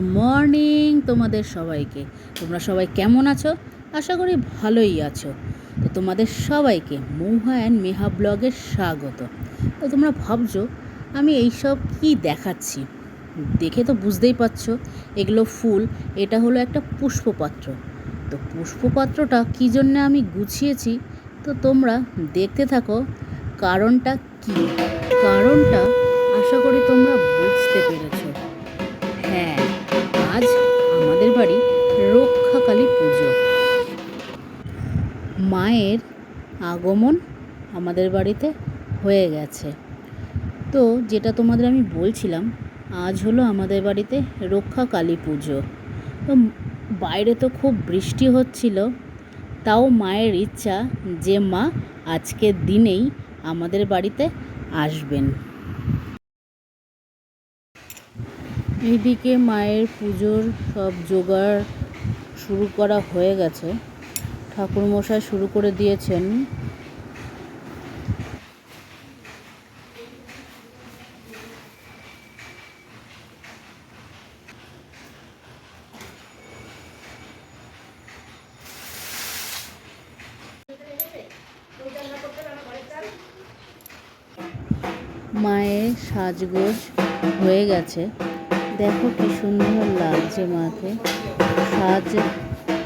Morning তোমাদের সবাইকে। তোমরা সবাই কেমন আছো? আশা করি ভালোই আছো। তো তোমাদের সবাইকে মৌহা অ্যান্ড মেহা ব্লগে স্বাগত। তো তোমরা ভাবছ, আমি এইসব কি দেখাচ্ছি? দেখে তো বুঝতেই পারছ, এগুলো ফুল, এটা হলো একটা পুষ্পপাত্র। তো পুষ্পপাত্রটা কী জন্যে আমি গুছিয়েছি? তো তোমরা দেখতে থাকো, কারণটা কি? কারণটা আশা করি তোমরা বুঝতে পেরেছ। মায়ের আগমন আমাদের বাড়িতে হয়ে গেছে। তো যেটা তোমাদের আমি বলছিলাম, আজ হলো আমাদের বাড়িতে রক্ষা কালী পুজো। তো বাইরে তো খুব বৃষ্টি হচ্ছিল, তাও মায়ের ইচ্ছা যে মা আজকের দিনেই আমাদের বাড়িতে আসবেন। এইদিকে মায়ের পুজোর সব জোগাড় শুরু করা হয়ে গেছে। ঠাকুরমশাই শুরু করে দিয়েছেন। মায়ের সাজগোজ হয়ে গেছে। দেখো কি সুন্দর লাগছে মাকে। সাজ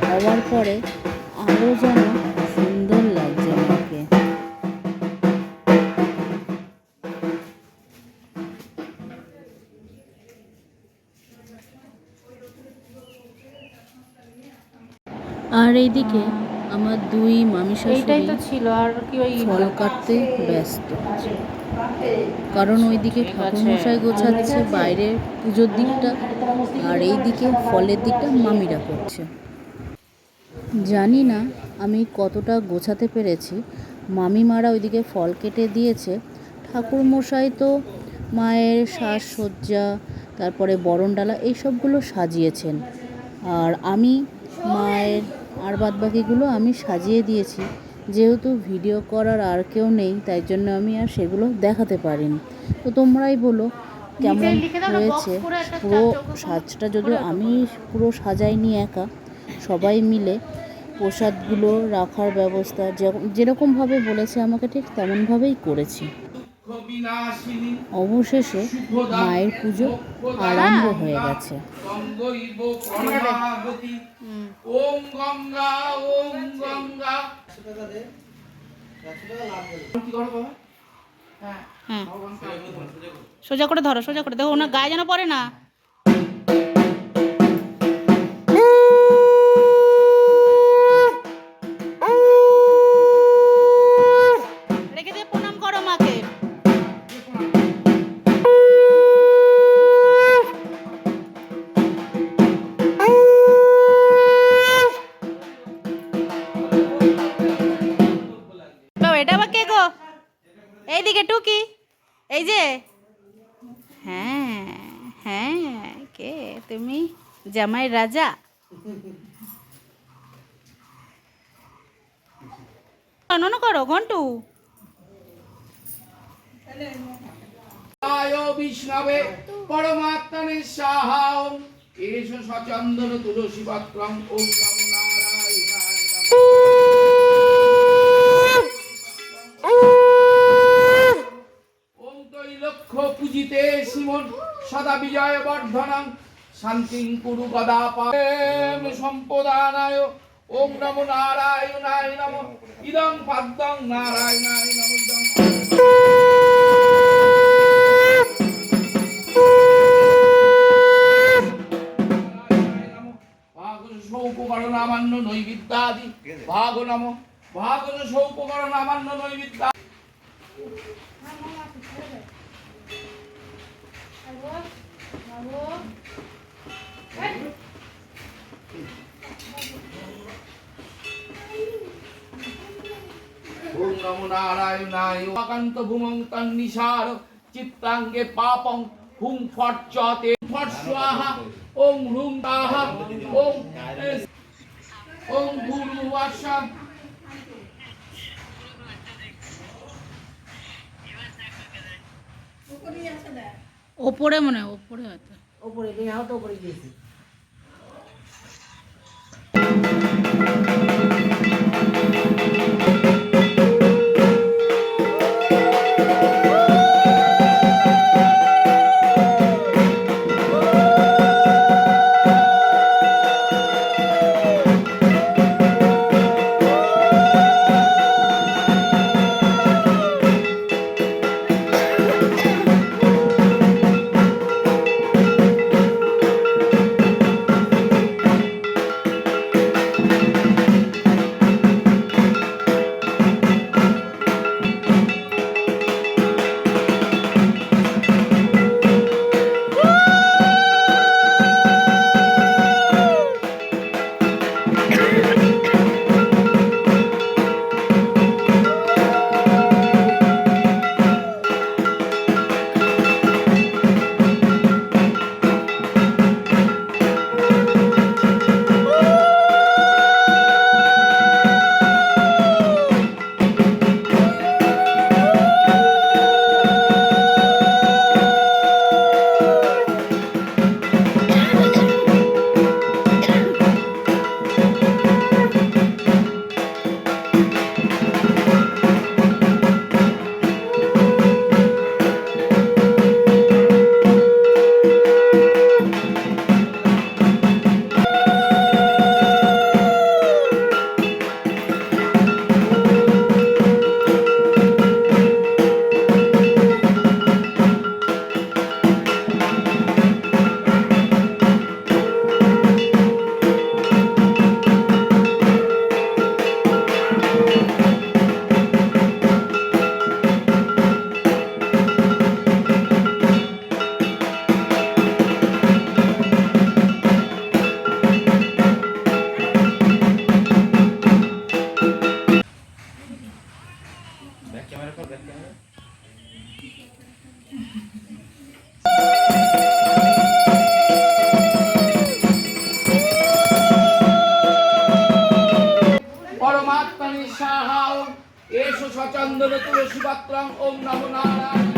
হওয়ার পরে আরও যেন সুন্দর লাগছে মাকে আর এইদিকে আমার দুই মামি এইটাই শাশুড়ি তো ছিল আর কি ওই ফল কাটতে ব্যস্ত। কারণ ওইদিকে ঠাকুরমশাই গোছাচ্ছে বাইরের পুজোর দিকটা আর এইদিকে ফলের দিকটা মামিরা করছে। জানি না আমি কতটা গোছাতে পেরেছি। মামিমারা ওইদিকে ফল কেটে দিয়েছে। ঠাকুরমশাই তো মায়ের সাজসজ্জা তারপরে বরণডালা এইসবগুলো সাজিয়েছেন। আর আমি মায়ের আর বাদবাকিগুলো আমি সাজিয়ে দিয়েছি। যেহেতু ভিডিও করার আর কেউ নেই তাই জন্য আমি আর সেগুলো দেখাতে পারিনি। তো তোমরাই বলো কেমন হয়েছে? পুরো সাজটা যদিও আমি পুরো সাজাইনি একা সবাই মিলে প্রসাদগুলো রাখার ব্যবস্থা যেরকম- যেরকমভাবে বলেছে আমাকে ঠিক তেমনভাবেই করেছি। অবশেষে মায়ের পুজো আরম্ভ হয়ে গেছে। সোজা করে ধরো, সোজা করে দেখো, ওনার গায়ে যেন পড়ে না। এটা কে গো? এইদিকে টুকি। এই যে। হ্যাঁ হ্যাঁ কে তুমি? জামাই রাজা। করো, ঘন্টু। বিষ্ণবে পরমাত্মনে সচন্দন তুলসী পাত্রম ওম নমো নারায়ণায় নমঃ। ওম তৈলক্ষ পূজিতে সদা বিজয় বর্ধনং শান্তিং কুরু গদা প্রেম সম্পদানায়। ওম নমো নারায়ণায় নমঃ। ইদং পাদ্যং নারায়ণায় নমঃ। ইদং সৌপকরণামান্য নৈবিদ্যাদি ভাগ নম। ভাগ সৌপকরণামান্য নৈবিদ্যা ওম নমো নারায়ণায় চিত্তাঙ্গে পাপং হুং ফট চতে ফট স্বাহা ওম হ্রুং তাহা ওম ওম গুরু ওপরে মনে হয় ওপরে হয়তো। ওপরে ওপরে গিয়েছি সচন্দন তুলসী পাত্রং ওম নমো নারায়ণ।